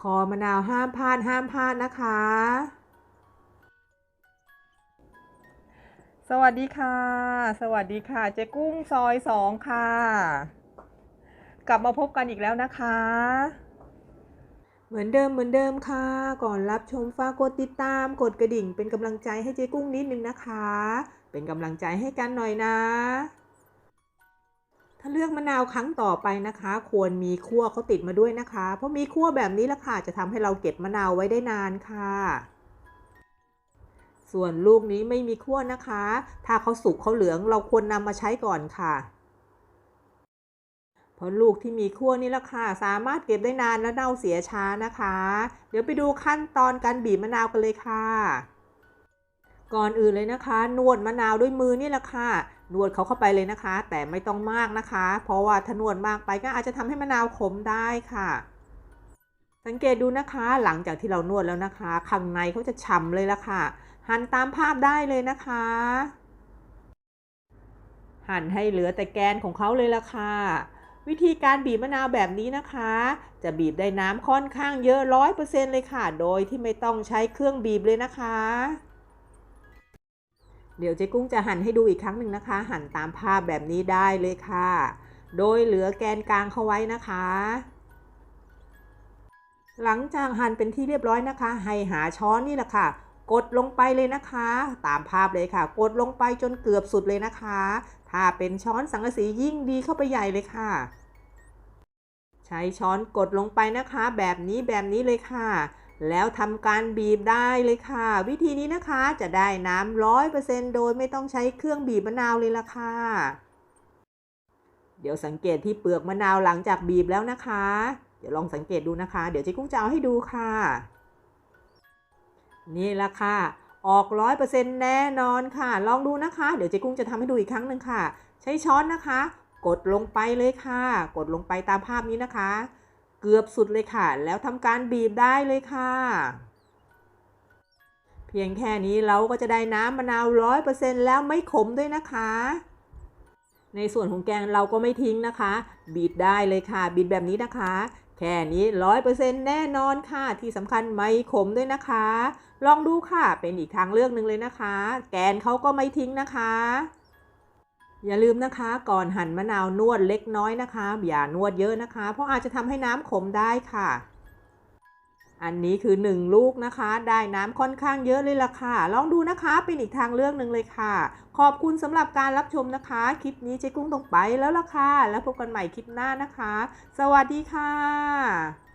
คอมะนาวห้ามพลาดห้ามพลาดนะคะ สวัสดีค่ะ สวัสดีค่ะ เจ๊กุ้งซอยสองค่ะ กลับมาพบกันอีกแล้วนะคะ เหมือนเดิมเหมือนเดิมค่ะ ก่อนรับชมฝากกดติดตามกดกระดิ่งเป็นกำลังใจให้เจ๊กุ้งนิดนึงนะคะ เป็นกำลังใจให้กันหน่อยนะ ถ้าเลือกมะนาวครั้งต่อไปนะคะ ควรมีขั้วเขาติดมาด้วยนะคะ เพราะมีขั้วแบบนี้ละค่ะจะทำให้เราเก็บมะนาวไว้ได้นานค่ะ ส่วนลูกนี้ไม่มีขั้วนะคะ ถ้าเขาสุกเขาเหลืองเราควรนำมาใช้ก่อนค่ะ เพราะลูกที่มีขั้วนี่ละค่ะ สามารถเก็บได้นานและเน่าเสียช้านะคะ เดี๋ยวไปดูขั้นตอนการบีบมะนาวกันเลยค่ะ ก่อนอื่นเลยนะคะ นวดมะนาวด้วยมือนี่แหละค่ะ นวดเขาเข้าไปเลยนะคะ แต่ไม่ต้องมากนะคะ เพราะว่าถ้านวดมากไปก็อาจจะทำให้มะนาวขมได้ค่ะ สังเกตดูนะคะหลังจากที่เรานวดแล้วนะคะข้างในเขาจะฉ่ำเลยละค่ะ หั่นตามภาพได้เลยนะคะ หั่นให้เหลือแต่แกนของเขาเลยละค่ะวิธีการบีบมะนาวแบบนี้นะคะ จะบีบได้น้ำค่อนข้างเยอะร้อยเปอร์เซ็นต์เลยค่ะ โดยที่ไม่ต้องใช้เครื่องบีบเลยนะคะ เดี๋ยวเจ๊กุ้งจะหั่นให้ดูอีกครั้งหนึ่งนะคะ หั่นตามภาพแบบนี้ได้เลยค่ะ โดยเหลือแกนกลางเขาไว้นะคะ หลังจากหั่นเป็นที่เรียบร้อยนะคะ ให้หาช้อนนี่แหละค่ะ กดลงไปเลยนะคะ ตามภาพเลยค่ะ กดลงไปจนเกือบสุดเลยนะคะ ถ้าเป็นช้อนสังกะสียิ่งดีเข้าไปใหญ่เลยค่ะ ใช้ช้อนกดลงไปนะคะ แบบนี้แบบนี้เลยค่ะ แล้วทำการบีบได้เลยค่ะ วิธีนี้นะคะจะได้น้ำร้อยเปอร์เซ็นโดยไม่ต้องใช้เครื่องบีบมะนาวเลยล่ะค่ะ เดี๋ยวสังเกตที่เปลือกมะนาวหลังจากบีบแล้วนะคะ เดี๋ยวลองสังเกตดูนะคะ เดี๋ยวเจ๊กุ้งจะเอาให้ดูค่ะ นี่ละค่ะ ออกร้อยเปอร์เซ็นแน่นอนค่ะ ลองดูนะคะ เดี๋ยวเจ๊กุ้งจะทำให้ดูอีกครั้งหนึ่งค่ะ ใช้ช้อนนะคะ กดลงไปเลยค่ะ กดลงไปตามภาพนี้นะคะ เกือบสุดเลยค่ะ แล้วทำการบีบได้เลยค่ะ เพียงแค่นี้เราก็จะได้น้ำมะนาวร้อยเปอร์เซ็นแล้วไม่ขมด้วยนะคะ ในส่วนของแกงเราก็ไม่ทิ้งนะคะ บีบได้เลยค่ะ บีบแบบนี้นะคะ แค่นี้ร้อยเปอร์เซ็นแน่นอนค่ะ ที่สำคัญไม่ขมด้วยนะคะ ลองดูค่ะ เป็นอีกทางเลือกหนึ่งเลยนะคะ แกนเขาก็ไม่ทิ้งนะคะ อย่าลืมนะคะ ก่อนหั่นมะนาวนวดเล็กน้อยนะคะ อย่านวดเยอะนะคะ เพราะอาจจะทำให้น้ำขมได้ค่ะ อันนี้คือ 1 ลูกนะคะ ได้น้ำค่อนข้างเยอะเลยล่ะค่ะ ลองดูนะคะเป็นอีกทางเลือกหนึ่งเลยค่ะ ขอบคุณสำหรับการรับชมนะคะ คลิปนี้เจ๊กุ้งต้องไปแล้วล่ะค่ะ แล้วพบกันใหม่คลิปหน้านะคะ สวัสดีค่ะ